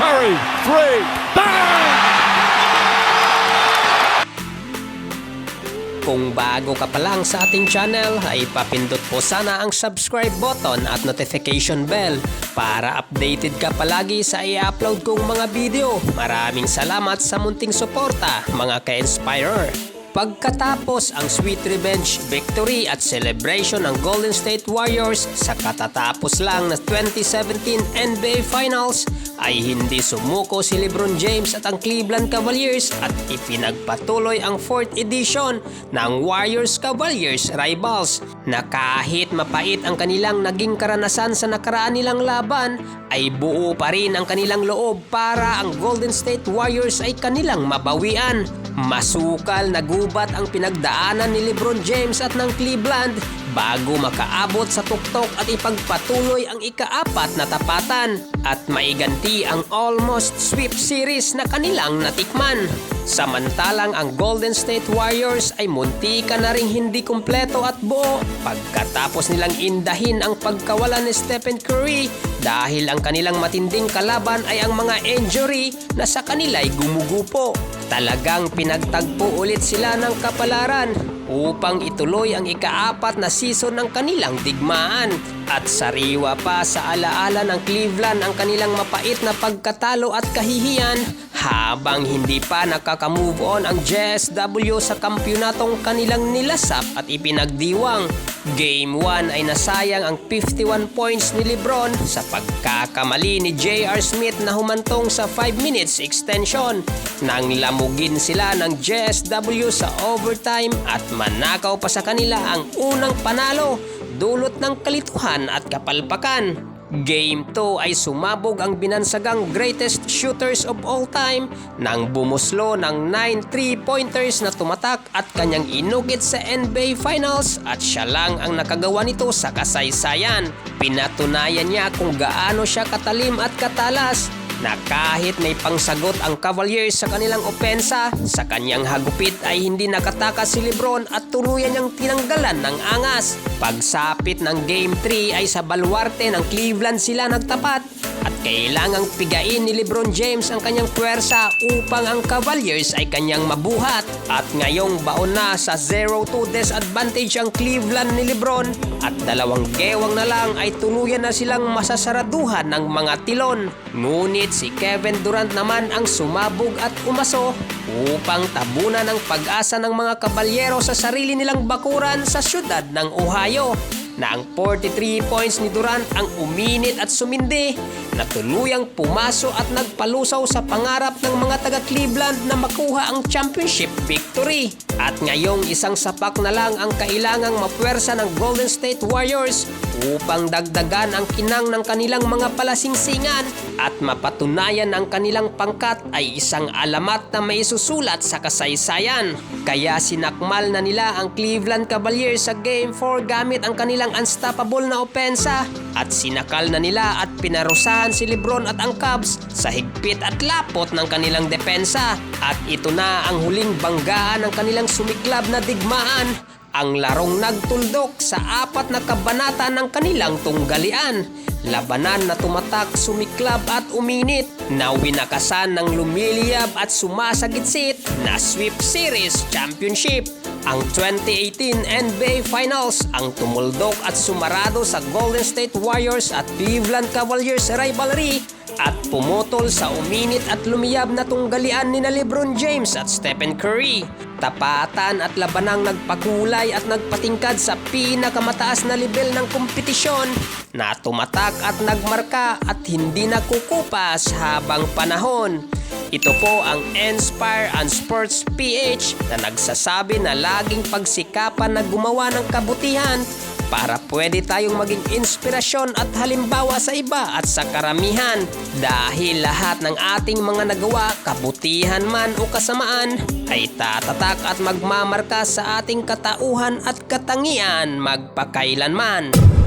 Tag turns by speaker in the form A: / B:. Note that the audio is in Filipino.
A: Curry, three, bang!
B: Kung bago ka pa lang sa ating channel, ay papindot po sana ang subscribe button at notification bell para updated ka palagi sa i-upload kong mga video. Maraming salamat sa munting suporta, mga ka-inspirer. Pagkatapos ang sweet revenge victory at celebration ng Golden State Warriors sa katatapos lang na 2017 NBA Finals ay hindi sumuko si LeBron James at ang Cleveland Cavaliers at ipinagpatuloy ang 4th edition ng Warriors Cavaliers Rivals na kahit mapait ang kanilang naging karanasan sa nakaraan nilang laban ay buo pa rin ang kanilang loob para ang Golden State Warriors ay kanilang mabawian. Masukal na gubat ang pinagdaanan ni LeBron James at ng Cleveland bago makaabot sa tuktok at ipagpatuloy ang ikaapat na tapatan at maiganti ang almost sweep series na kanilang natikman. Samantalang ang Golden State Warriors ay munti ka na ring hindi kumpleto at buo pagkatapos nilang indahin ang pagkawala ni Stephen Curry dahil ang kanilang matinding kalaban ay ang mga injury na sa kanila'y gumugupo. Talagang pinagtagpo ulit sila ng kapalaran upang ituloy ang ikaapat na season ng kanilang digmaan. At sariwa pa sa alaala ng Cleveland ang kanilang mapait na pagkatalo at kahihiyan habang hindi pa nakaka-move on ang JSW sa kampyonatong kanilang nilasap at ipinagdiwang. Game 1 ay nasayang ang 51 points ni Lebron sa pagkakamali ni J.R. Smith na humantong sa 5 minutes extension nang lamugin sila ng JSW sa overtime at manakaw pa sa kanila ang unang panalo dulot ng kalituhan at kapalpakan. Game 2 ay sumabog ang binansagang greatest shooters of all time nang bumuslo ng 9 3-pointers na tumatak at kanyang inugit sa NBA Finals at siya lang ang nakagawa nito sa kasaysayan. Pinatunayan niya kung gaano siya katalim at katalas na kahit may pangsagot ang Cavaliers sa kanilang opensa, sa kanyang hagupit ay hindi nakatakas si Lebron at tuluyan niyang tinanggalan ng angas. Pagsapit ng Game 3 ay sa baluarte ng Cleveland sila nagtapat at kailangang pigain ni Lebron James ang kanyang puwersa upang ang Cavaliers ay kanyang mabuhat. At ngayong baon na sa 0-2 disadvantage ang Cleveland ni Lebron at dalawang gewang na lang ay tuluyan na silang masasaraduhan ng mga tilon. Ngunit si Kevin Durant naman ang sumabog at umaso upang tabunan ang pag-asa ng mga kabalyero sa sarili nilang bakuran sa syudad ng Ohio na ang 43 points ni Durant ang uminit at sumindi na tuluyang pumaso at nagpalusaw sa pangarap ng mga taga-Cleveland na makuha ang championship victory. At ngayong isang sapak na lang ang kailangang mapuwersa ng Golden State Warriors upang dagdagan ang kinang ng kanilang mga palasingsingan at mapatunayan ang kanilang pangkat ay isang alamat na may susulat sa kasaysayan. Kaya sinakmal na nila ang Cleveland Cavaliers sa Game 4 gamit ang kanilang unstoppable na opensa at sinakal na nila at pinarusahan si Lebron at ang Cubs sa higpit at lapot ng kanilang depensa. At ito na ang huling banggaan ng kanilang sumiklab na digmaan ang larong nagtuldok sa apat na kabanata ng kanilang tunggalian. Labanan na tumatak, sumiklab at uminit na winakasan ng lumiliyab at sumasagitsit na Sweep Series Championship. Ang 2018 NBA Finals ang tumuldok at sumarado sa Golden State Warriors at Cleveland Cavaliers rivalry at pumutol sa uminit at lumiyab na tunggalian ni na Lebron James at Stephen Curry. Tapatan at labanang nagpakulay at nagpatingkad sa pinakamataas na level ng kompetisyon na tumatak at nagmarka at hindi nakukupas habang panahon. Ito po ang Inspire and Sports PH na nagsasabi na laging pagsikapan na gumawa ng kabutihan para pwede tayong maging inspirasyon at halimbawa sa iba at sa karamihan. Dahil lahat ng ating mga nagawa, kabutihan man o kasamaan, ay tatatak at magmamarka sa ating katauhan at katangian magpakailanman.